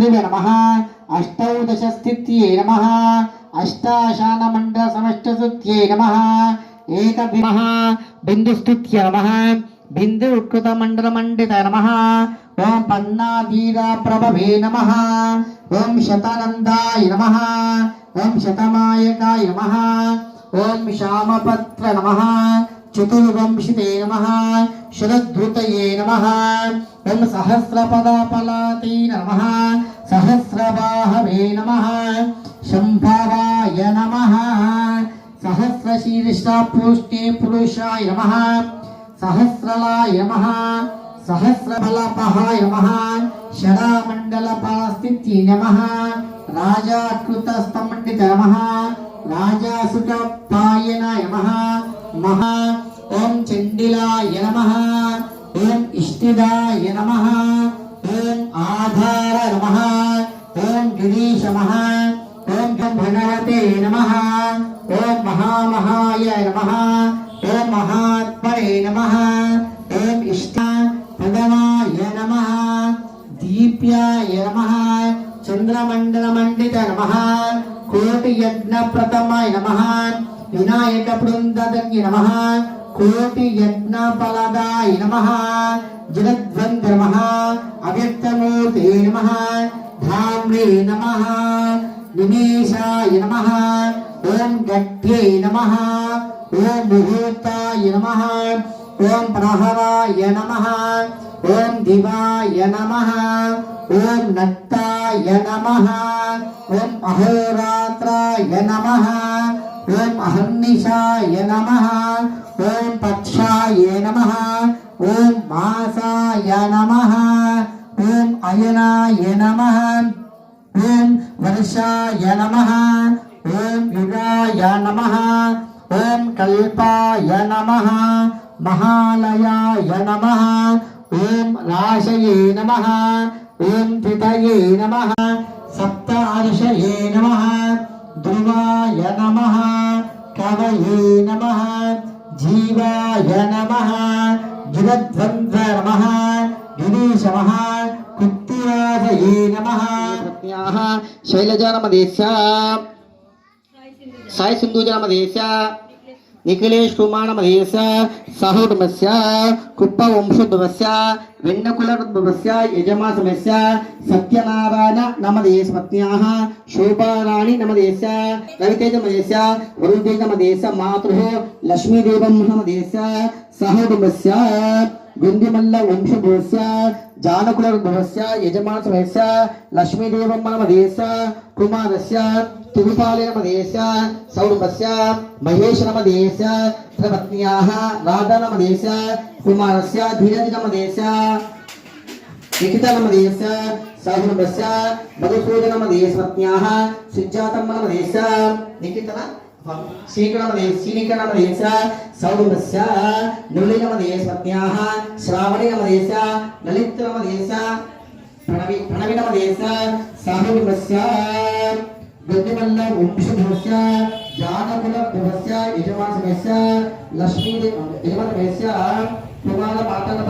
శ్రీమే నమ అష్టౌదశ స్థిత్యే నమ అష్టాశానమండల సమష్టసుత్యే నమ ఏక విమ బిందుస్థిత్య నమ బిందు ఉత్కృత మండల మండిత నమ ఓం పన్నాధీర ప్రభవే నమ ఓం శతానందాయ నమ ఓం శతమాయకాయ నమ ఓం శ్యామపత్ర నమ చతుర్వంశితే నమ శరద్రుతయే నమ ఓం సహస్రపదాపలాతే నమ సహస్రబాహవే నమ శంభవాయ నమ సహస్రశీర్షాపుష్ణే పురుషాయ నమ సహస్రలాయ నమ సహస్రబలపహాయ నమ శరామండలపాస్థితి నమ రాజాకృతస్తమండిత నమ రాజాసుటపాయ నమ नमः। ॐ चण्डिलाय नमः। ॐ इष्टिदाय नमः। ॐ आधार नमः। ॐ गिरीश नमः। ॐ भगवते नमः। ॐ महामहाय नमः। ॐ महात्मने नमः। ॐ इष्टा पदमाय नमः। दीप्याय नमः। चन्द्रमण्डलमण्डित नमः। कोटियज्ञप्रथमाय नमः। వినాయక బృందజ్ఞ నమ కోటి యజ్ఞ ఫలదాయ నమ జగద్వంద నమ అవ్యక్తమూర్తి నమ ధామ్రే నమ నిమేషాయ నమ ఓం గట్యే నమ ఓం ముహూర్తాయ నమ ఓం ప్రహరాయ నమ ఓం దివాయ నమ ఓం నత్తాయ నమ ఓం అహోరాత్రాయ నమ ॐ अहर्निशाय नमः ॐ पक्षाय नमः ॐ मासाय नमः ॐ अयनाय नमः ॐ वर्षाय नमः ॐ युगाय नमः ॐ कल्पाय नमः महालयाय नमः ॐ राशये नमः ॐ पितये नमः सप्तार्षये नमः ध्रुवाय नमः भावये नमः। जीवाय नमः। जुगध्वन्द्व नमः। दिनेशमः कुत्तिराजये नमः। पत्न्याः शैलजा नमदेश साई सिन्धुजा नमदेश నిఖిలేష్మాణమధీస సహృద్మస్య కుప్ప వంశోద్భవస్య వెన్నకులద్భవస్య యజమాసమస్య సత్యనారాయణ నమదేశ పత్న్యాః శోభారాణి నమదేశ రవితేజమదేశ వరుదేజమదేశ మాతృ లక్ష్మీదేవం నమదేశ సహృద్మస్య బిందిమల్ల వంశభూస్య జానకుల భవస్య యజమాన సమయస్య లక్ష్మీదేవం మనమదేశ కుమారస్య తిరుపాలనమదేశ సౌరభస్య మహేశనమదేశ త్రిపత్న్యాహ రాధానమదేశ కుమారస్య ధీరజనమదేశ నిఖితనమదేశ సౌరభస్య మధుసూదనమదేశ పత్న్యాహ సిద్ధాతమ్మనమదేశ నిఖితన శ్రీకణమదే శ్రీకరమదేశ సౌరభస్య నులినమదేశ పత్న్యాः శ్రావణినమదేశ లలితనమదేశ ప్రణవి ప్రణవినమదేశ సాహుభస్య గద్దిమల్ల వంశభవస్య జానకుల యజమానస్య లక్ష్మీ యజమానస్య కుమార మాతన